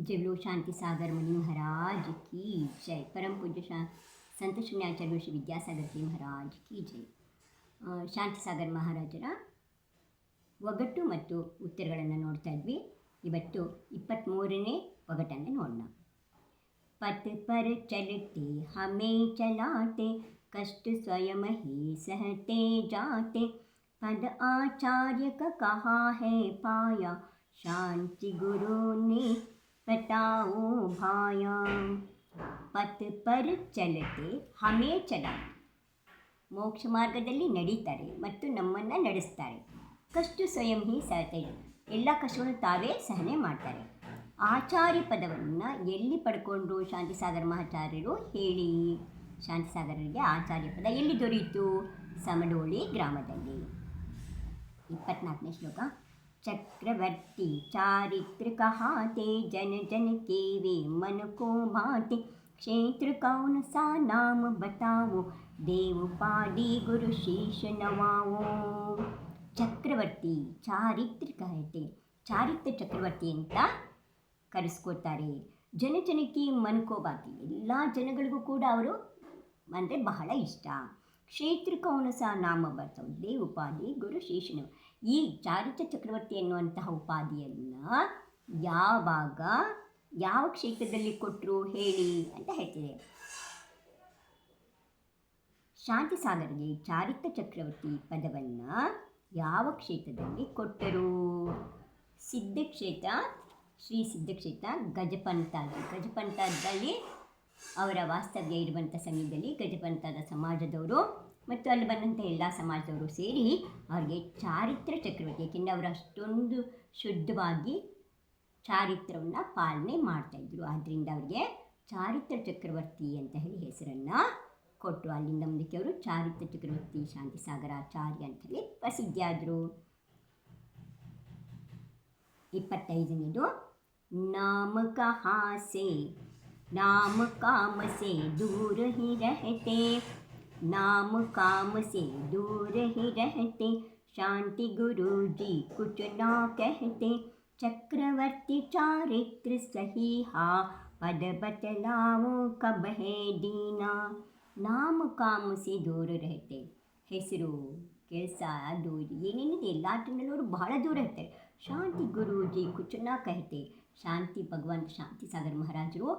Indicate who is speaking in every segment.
Speaker 1: जगलो शांति सागर मुनि महाराज की जय परम पूज्य शा ಸಂತ ಶೂನ್ಯಾಚಾರ್ಯ ಶ್ರೀ ವಿದ್ಯಾಸಾಗರ್ ಜಿ ಮಹಾರಾಜ್ ಕಿ ಜೈ ಆ, ಶಾಂತಿ ಸಾಗರ್ ಮಹಾರಾಜರ ಒಗಟು ಮತ್ತು ಉತ್ತರಗಳನ್ನು ನೋಡ್ತಾ ಇದ್ವಿ ಇವತ್ತು ಇಪ್ಪತ್ತ್ಮೂರನೇ ಒಗಟನ್ನು ನೋಡೋಣ पथ पर चलते हमें चलाते कष्ट स्वयं ही सहते जाते पद आचार्य का कहा है पाया शांति गुरु ने बताओ भाया पथ पर चलते हमें चलाते ಮೋಕ್ಷ ಮಾರ್ಗದಲ್ಲಿ ನಡೀತಾರೆ ಮತ್ತು ನಮ್ಮನ್ನು ನಡೆಸ್ತಾರೆ ಕಷ್ಟ ಸ್ವಯಂ ಹಿ ಸಹತೆ ಎಲ್ಲ ಕಷ್ಟಗಳನ್ನು ತಾವೇ ಸಹನೆ ಮಾಡ್ತಾರೆ ಆಚಾರ್ಯ ಪದವನ್ನು ಎಲ್ಲಿ ಪಡ್ಕೊಂಡ್ರು ಶಾಂತಿಸಾಗರ ಮಹಾಚಾರ್ಯರು ಹೇಳಿ ಶಾಂತಿಸಾಗರರಿಗೆ ಆಚಾರ್ಯ ಪದ ಎಲ್ಲಿ ದೊರೆಯಿತು ಸಮಡೋಳಿ ಗ್ರಾಮದಲ್ಲಿ ಇಪ್ಪತ್ನಾಲ್ಕನೇ ಶ್ಲೋಕ ಚಕ್ರವರ್ತಿ ಚಾರಿತ್ರ ಕಹಾತೆ ಜನ ಜನ ಕೇವೆ मन को बाटे क्षेत्र कौन सा नाम बताओ देव पादी गुरु शीश नवाओ ಚಕ್ರವರ್ತಿ ಚಾರಿತ್ರ ಕಹತೆ ಚಾರಿತ್ರ ಚಕ್ರವರ್ತಿ ಅಂತ ಕರೆಸ್ಕೊತಾರೆ ಜನ ಜನಕ್ಕೆ ಮನ್ಕೋಬಾತಿ ಎಲ್ಲ ಜನಗಳಿಗೂ ಕೂಡ ಅವರು ಅಂದರೆ ಬಹಳ ಇಷ್ಟ ಕ್ಷೇತ್ರಕೌನ ಸಹ ನಾಮ ಬರ್ತವೆ ದೇ ಉಪಾಧಿ ಗುರು ಶೇಷನ ಈ ಚಾರಿತ್ರ ಚಕ್ರವರ್ತಿ ಎನ್ನುವಂತಹ ಉಪಾಧಿಯನ್ನು ಯಾವಾಗ, ಯಾವ ಕ್ಷೇತ್ರದಲ್ಲಿ ಕೊಟ್ಟರು ಹೇಳಿ ಅಂತ ಹೇಳ್ತಿದೆ. ಶಾಂತಿ ಸಾಗರ್ಗೆ ಚಾರಿತ್ರ ಚಕ್ರವರ್ತಿ ಪದವನ್ನು ಯಾವ ಕ್ಷೇತ್ರದಲ್ಲಿ ಕೊಟ್ಟರು? ಸಿದ್ಧಕ್ಷೇತ್ರ, ಶ್ರೀ ಸಿದ್ಧಕ್ಷೇತ್ರ ಗಜಪಂಥ ಗಜಪಂಥದಲ್ಲಿ ಅವರ ವಾಸ್ತವ್ಯ ಇರುವಂಥ ಸಮಯದಲ್ಲಿ ಗಜಪಂಥದ ಸಮಾಜದವರು ಮತ್ತು ಅಲ್ಲಿ ಬಂದಂಥ ಎಲ್ಲ ಸಮಾಜದವರು ಸೇರಿ ಅವರಿಗೆ ಚಾರಿತ್ರ ಚಕ್ರವರ್ತಿ ಏಕೆಂದರೆ ಅವರು ಅಷ್ಟೊಂದು ಶುದ್ಧವಾಗಿ ಚಾರಿತ್ರವನ್ನು ಪಾಲನೆ ಮಾಡ್ತಾಯಿದ್ರು ಆದ್ದರಿಂದ ಅವರಿಗೆ ಚಾರಿತ್ರ ಚಕ್ರವರ್ತಿ ಅಂತ ಹೇಳಿ ಹೆಸರನ್ನು ಕೊಟ್ಟರು ಅಲ್ಲಿಂದ ಮುಂದಕ್ಕೆ ಅವರು ಚಾರಿತ್ರ ಚಕ್ರವರ್ತಿ ಶಾಂತಿ ಸಾಗರಾಚಾರ್ಯ ಅಂತ ಹೇಳಿ ಪ್ರಸಿದ್ಧಿಯಾದರು. ಇಪ್ಪತ್ತೈದನೇದು, ನಾಮಕ ಹಾಸೆ ನಾಮ ಕಾಮ ದೂರ ಹಿರಹೆತೆ नाम काम से दूर ही रहते शांति गुरु जी कुछ ना कहते चक्रवर्ती चारित्र सही हा पद बतलाओ कब है दीना ನಾಮ ಕಾಮ ಸೆ ದೂರ रहते ಹೆಸರು ಕೆಲಸ ಅದು ಇದು ಏನೇನಿದೆ ಎಲ್ಲಾದ್ರಿಂದಲೂ ಅವರು ಬಹಳ ದೂರ ಇರ್ತಾರೆ ಶಾಂತಿ ಗುರೂಜಿ ಕುಚನ ಕಹತೆ ಶಾಂತಿ ಭಗವಂತ ಶಾಂತಿ ಸಾಗರ್ ಮಹಾರಾಜರು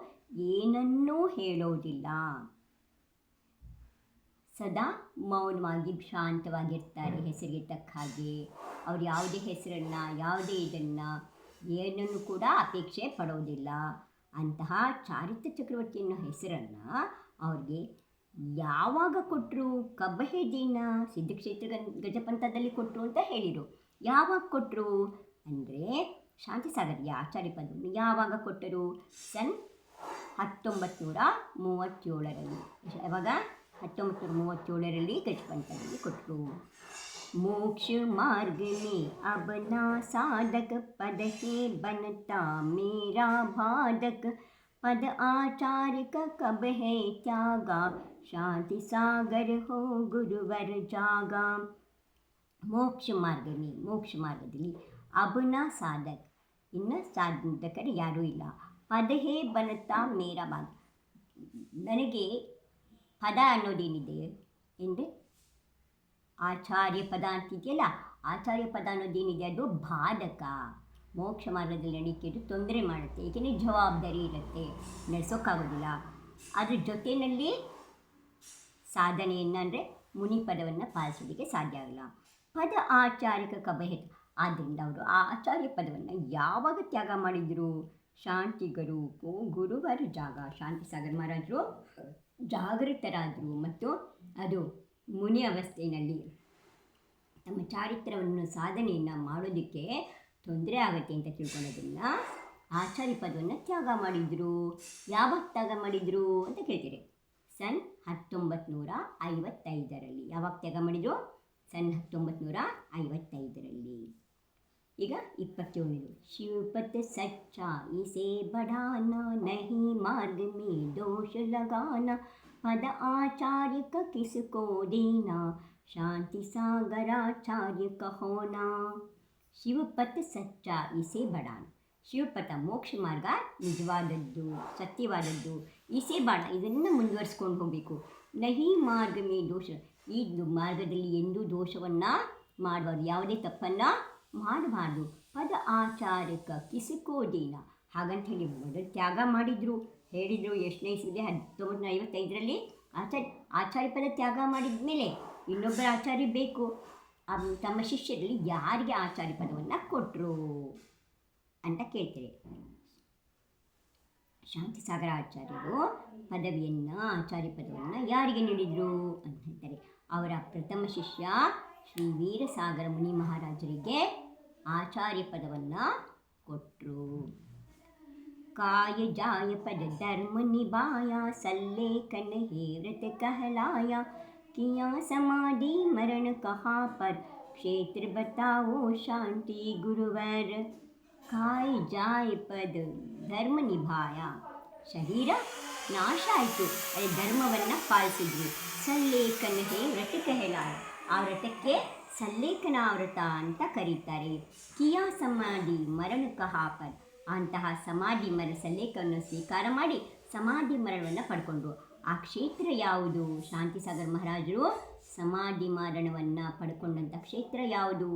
Speaker 1: ಏನನ್ನೂ ಹೇಳೋದಿಲ್ಲ ಸದಾ ಮೌನವಾಗಿ ಶಾಂತವಾಗಿರ್ತಾರೆ ಹೆಸರಿಗೆ ತಕ್ಕ ಹಾಗೆ. ಅವ್ರು ಯಾವುದೇ ಹೆಸರನ್ನು, ಯಾವುದೇ ಇದನ್ನು, ಏನನ್ನು ಕೂಡ ಅಪೇಕ್ಷೆ ಪಡೋದಿಲ್ಲ. ಅಂತಹ ಚಾರಿತ್ರ ಚಕ್ರವರ್ತಿ ಅನ್ನೋ ಹೆಸರನ್ನು ಅವ್ರಿಗೆ ಯಾವಾಗ ಕೊಟ್ಟರು ಕಬ್ಬಹೆ ದಿನ ಸಿದ್ಧಕ್ಷೇತ್ರ ಗಜಪಂಥದಲ್ಲಿ ಕೊಟ್ಟರು ಅಂತ ಹೇಳಿದರು ಯಾವಾಗ ಕೊಟ್ಟರು ಅಂದರೆ ಶಾಂತಿಸಾಗರ್ಗೆ ಆಚಾರ್ಯ ಪದವನ್ನು ಯಾವಾಗ ಕೊಟ್ಟರು? ಸನ್ ಹತ್ತೊಂಬತ್ತು ನೂರ ಮೂವತ್ತೇಳರಲ್ಲಿ. ಯಾವಾಗ? ಹತ್ತೊಂಬತ್ತು ನೂರ ಮೂವತ್ತೇಳರಲ್ಲಿ ಗಜಪಂಥದಲ್ಲಿ ಕೊಟ್ಟರು मोक्ष मार्ग में अब ना साधक पद ही बनता मेरा बाधक पद आचार्य का कब है त्यागा शांति सागर हो गुरुवर जागा ಮೋಕ್ಷ ಮಾರ್ಗನಿ ಮೋಕ್ಷ ಮಾರ್ಗದಲ್ಲಿ ಅಬನ ಸಾಧಕ್ ಇನ್ನು ಸಾಧಕರು ಯಾರೂ ಇಲ್ಲ ಪದಹೇ ಬನತಾ ಮೇರ ಬಾಗ್ ನನಗೆ ಪದ ಅನ್ನೋದೇನಿದೆ ಎಂದರೆ ಆಚಾರ್ಯ ಪದ ಅಂತಿದೆಯಲ್ಲ, ಆಚಾರ್ಯ ಪದ ಅನ್ನೋದೇನಿದೆ? ಅದು ಬಾಧಕ. ಮೋಕ್ಷ ಮಾರ್ಗದಲ್ಲಿ ನಡೀತಿದ್ದು ತೊಂದರೆ ಮಾಡುತ್ತೆ, ಏಕೆಂದರೆ ಜವಾಬ್ದಾರಿ ಇರುತ್ತೆ, ನಡೆಸೋಕ್ಕಾಗೋದಿಲ್ಲ. ಅದ್ರ ಜೊತೆಯಲ್ಲಿ ಸಾಧನೆಯನ್ನು ಅಂದರೆ ಮುನಿ ಪದವನ್ನು ಪಾಲಿಸೋದಕ್ಕೆ ಸಾಧ್ಯ ಆಗಲ್ಲ. ಪದ ಆಚಾರಿಕ ಕಬಹೆ ಆದ್ದರಿಂದ ಅವರು ಆ ಆಚಾರ್ಯ ಪದವನ್ನು ಯಾವಾಗ ತ್ಯಾಗ ಮಾಡಿದರು? ಶಾಂತಿಗರು, ಗುರುವರ ಜಾಗ. ಶಾಂತಿ ಸಾಗರ್ ಮಹಾರಾಜರು ಜಾಗೃತರಾದರು ಮತ್ತು ಅದು ಮುನಿ ಅವಸ್ಥೆಯಲ್ಲಿ ತಮ್ಮ ಚಾರಿತ್ರವನ್ನು ಸಾಧನೆಯನ್ನು ಮಾಡೋದಕ್ಕೆ ತೊಂದರೆ ಆಗುತ್ತೆ ಅಂತ ತಿಳ್ಕೊಳ್ಳೋದ್ರಿಂದ ಆಚಾರ್ಯ ಪದವನ್ನು ತ್ಯಾಗ ಮಾಡಿದರು. ಯಾವಾಗ ತ್ಯಾಗ ಮಾಡಿದರು ಅಂತ ಕೇಳ್ತೀರಿ. ಸನ್ ಹತ್ತೊಂಬತ್ತು ನೂರ ಐವತ್ತೈದರಲ್ಲಿ ಯಾವಾಗ ತ್ಯಾಗ ಮಾಡಿದರು? ಸನ್ ಹತ್ತೊಂಬತ್ತು ನೂರ ಐವತ್ತೈದರಲ್ಲಿ. ಈಗ ಇಪ್ಪತ್ತೇಳನೇದು ಶಿವಪತ್ ಸಚ್ಚ ಇಸೆ ಬಡಾನ ನಹಿ ಮಾರ್ಗ ಮೇ ದೋಷ ಲಗಾನ ಪದ आचार्य का किसको देना शांति सागराचार्य कहोना ಶಿವಪತ್ ಸಚ್ಚ ಇಸೆ ಬಡಾನ್ ಶಿವಪಥ ಮೋಕ್ಷ ಮಾರ್ಗ ನಿಜವಾದದ್ದು ಸತ್ಯವಾದದ್ದು ಈಸೆ ಬಾಣ ಇದನ್ನು ಮುಂದುವರಿಸ್ಕೊಂಡು ಹೋಗಬೇಕು ನಹಿ ಮಾರ್ಗ ಮೇ ದೋಷ ಈ ದು- ಮಾರ್ಗದಲ್ಲಿ ಎಂದೂ ದೋಷವನ್ನು ಮಾಡಬಾರ್ದು ಯಾವುದೇ ತಪ್ಪನ್ನು ಮಾಡಬಾರ್ದು. ಪದ ಆಚಾರಕ ಕಿಸುಕೋದಿಲ್ಲ ಹಾಗಂತ ಹೇಳಿ ಮೊದಲು ತ್ಯಾಗ ಮಾಡಿದರು. ಹೇಳಿದರು ಎಷ್ಟನೇ ಇಸ್ವಿದೆ ಹತ್ತೊಂಬತ್ತು ನೂರ ಐವತ್ತೈದರಲ್ಲಿ ಆಚಾರ್ಯ ಆಚಾರ್ಯ ಪದ ತ್ಯಾಗ ಮಾಡಿದ ಮೇಲೆ ಇನ್ನೊಬ್ಬರ ಆಚಾರ್ಯ ಬೇಕು. ತಮ್ಮ ಶಿಷ್ಯರಲ್ಲಿ ಯಾರಿಗೆ ಆಚಾರ್ಯ ಪದವನ್ನು ಕೊಟ್ಟರು ಅಂತ ಕೇಳ್ತಾರೆ ಶಾಂತಿಸಾಗರ ಆಚಾರ್ಯರು ಪದವಿಯನ್ನು, ಆಚಾರ್ಯ ಪದವನ್ನು ಯಾರಿಗೆ ನೀಡಿದರು ಅಂತ ಹೇಳ್ತಾರೆ. ಅವರ ಪ್ರಥಮ ಶಿಷ್ಯ ಶ್ರೀ ವೀರಸಾಗರ ಮುನಿ ಮಹಾರಾಜರಿಗೆ ಆಚಾರ್ಯ ಪದವನ್ನು ಕೊಟ್ಟರು काय जाय पद धर्म निभाया सल्लेखन हे व्रत कहलाया किया समाधि मरण कहाँ पर क्षेत्र बताओ शांति गुरुवर काय जाय ಪದ ಧರ್ಮ ನಿಭಾಯ ಶರೀರ ನಾಶ ಆಯಿತು ಅದೇ ಧರ್ಮವನ್ನು ಪಾಲಿಸಿದ್ರು ಸಲ್ಲೇಖನ ಹೇ ವ್ರತ ಕಹಲಾಯ ಆ ವ್ರತಕ್ಕೆ ಸಲ್ಲೇಖನ ವ್ರತ ಅಂತ ಕರೀತಾರೆ. ಕಿಯಾ ಸಮಾಧಿ ಮರಣ ಕಹಾಪರ್ ಅಂತಹ ಸಮಾಧಿ ಮರ ಸಲ್ಲೇಖವನ್ನು ಸ್ವೀಕಾರ ಮಾಡಿ ಸಮಾಧಿ ಮರಣವನ್ನು ಪಡ್ಕೊಂಡ್ರು. ಆ ಕ್ಷೇತ್ರ ಯಾವುದು? ಶಾಂತಿ ಸಾಗರ್ ಮಹಾರಾಜರು ಸಮಾಧಿ ಮರಣವನ್ನು ಪಡ್ಕೊಂಡಂಥ ಕ್ಷೇತ್ರ ಯಾವುದು?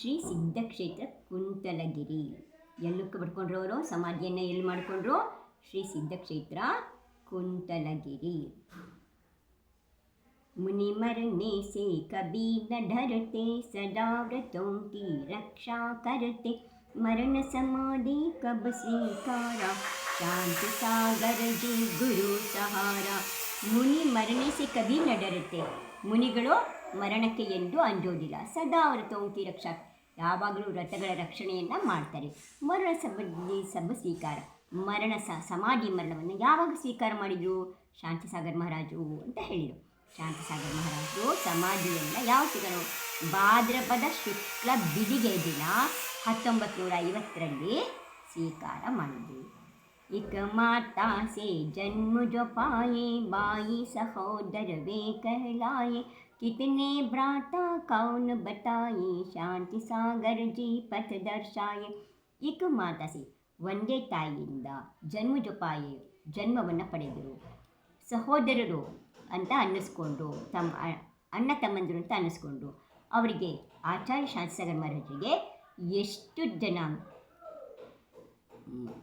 Speaker 1: ಶ್ರೀ ಸಿದ್ಧ ಕ್ಷೇತ್ರ ಕುಂತಲಗಿರಿ. ಎಲ್ಲಕ್ಕೆ ಪಡ್ಕೊಂಡ್ರು ಅವರು ಸಮಾಧಿಯನ್ನು ಎಲ್ಲಿ ಮಾಡಿಕೊಂಡ್ರು? ಶ್ರೀ ಸಿದ್ಧ ಕ್ಷೇತ್ರ ಕುಂತಲಗಿರಿ. मुनि मरने से कभी न डरते सदा व्रतों की रक्षा करते मरण समाधि कब स्वीकारा शांति सागर जी गुरु सहारा ಮುನಿ ಮರಣೆ ಸೆ ಕಭಿ ನ ಡರತೆ ಮುನಿಗಳು ಮರಣಕ್ಕೆ ಎಂದು ಅಂಜೋದಿಲ್ಲ ಸದಾ ವ್ರತೋಂಕಿ ರಕ್ಷಾ ಯಾವಾಗಲೂ ವ್ರತಗಳ ರಕ್ಷಣೆಯನ್ನು ಮಾಡ್ತಾರೆ ಮರಣ ಸಬದಿ ಸಬ ಸ್ವೀಕಾರ ಮರಣ ಸ ಸಮಾಧಿ ಮರಣವನ್ನು ಯಾವಾಗ ಸ್ವೀಕಾರ ಮಾಡಿದರು ಶಾಂತಿಸಾಗರ್ ಮಹಾರಾಜರು ಅಂತ ಹೇಳಿದರು ಶಾಂತಿಸಾಗರ್ ಮಹಾರಾಜರು ಸಮಾಧಿಯನ್ನು ಯಾವ ಸಿಗರು ಭಾದ್ರಪದ ಶುಕ್ಲ ಬಿದಿಗೆ ದಿನ ಹತ್ತೊಂಬತ್ತು ನೂರ ಐವತ್ತರಲ್ಲಿ ಸ್ವೀಕಾರ ಮಾಡಿದರು एक माता से जन्म जो पाए बाई सहोदर वे कहलाए कितने भ्राता कौन बताए शांति सागर जी पथ दर्शाए एक ಮಾತಾ ಸೆ ಒಂದೇ ತಾಯಿಯಿಂದ ಜನ್ಮ ಜೊಪಾಯಿ ಜನ್ಮವನ್ನು ಪಡೆದರು ಸಹೋದರರು ಅಂತ ಅನ್ನಿಸ್ಕೊಂಡ್ರು ತಮ್ಮ ಅ- ಅಣ್ಣ ತಮ್ಮಂದಿರು ಅಂತ ಅನ್ನಿಸ್ಕೊಂಡ್ರು ಅವರಿಗೆ ಆಚಾರ್ಯ ಶಾಂತಿಸಾಗರ್ ಮಹಾರಾಜರಿಗೆ ಎಷ್ಟು ಜನ ಹ್ಮ್,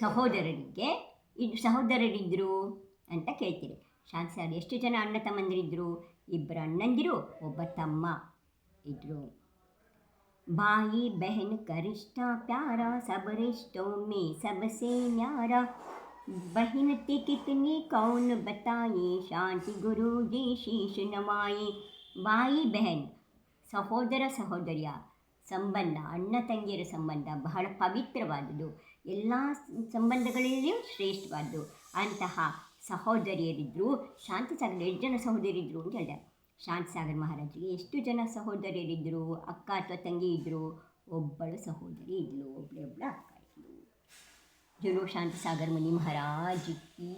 Speaker 1: ಸಹೋದರರಿಗೆ ಇದು ಸಹೋದರರಿದ್ದರು ಅಂತ ಕೇಳ್ತೀರಿ ಶಾಂತಿಸಾಗರ್ ಎಷ್ಟು ಜನ ಅಣ್ಣ ತಮ್ಮಂದಿರಿದ್ದರು ಇಬ್ಬರು ಅಣ್ಣಂದಿರು ಒಬ್ಬ ತಮ್ಮ ಇದ್ದರು भाई बहन का रिश्ता प्यारा सब रिश्तों में सबसे न्यारा बहन ते कितनी कौन बताए शांति गुरु जी शीश नवाए ಬಾಯಿ ಬೆಹನ್ ಸಹೋದರ ಸಹೋದರಿಯ ಸಂಬಂಧ ಅಣ್ಣ ತಂಗಿಯರ ಸಂಬಂಧ ಬಹಳ ಪವಿತ್ರವಾದುದು ಎಲ್ಲ ಸಂಬಂಧಗಳಲ್ಲಿಯೂ ಶ್ರೇಷ್ಠವಾದ್ದು ಅಂತಹ ಸಹೋದರಿಯರಿದ್ದರು ಶಾಂತಿಸಾಗರ್ ಎಷ್ಟು ಜನ ಸಹೋದರಿದ್ರು ಅಂತ ಹೇಳಿದೆ ಶಾಂತಿಸಾಗರ್ ಮಹಾರಾಜರಿಗೆ ಎಷ್ಟು ಜನ ಸಹೋದರಿಯರಿದ್ದರು ಅಕ್ಕ ಅಥವಾ ತಂಗಿ ಇದ್ದರು ಒಬ್ಬಳು ಸಹೋದರಿ ಇದ್ಲು ಒಬ್ಬಳೆ ಒಬ್ಬಳು ಅಕ್ಕ ಇದ್ಲು ಜನು ಶಾಂತಿಸಾಗರ್ ಮುನಿ ಮಹಾರಾಜ್ ಕಿ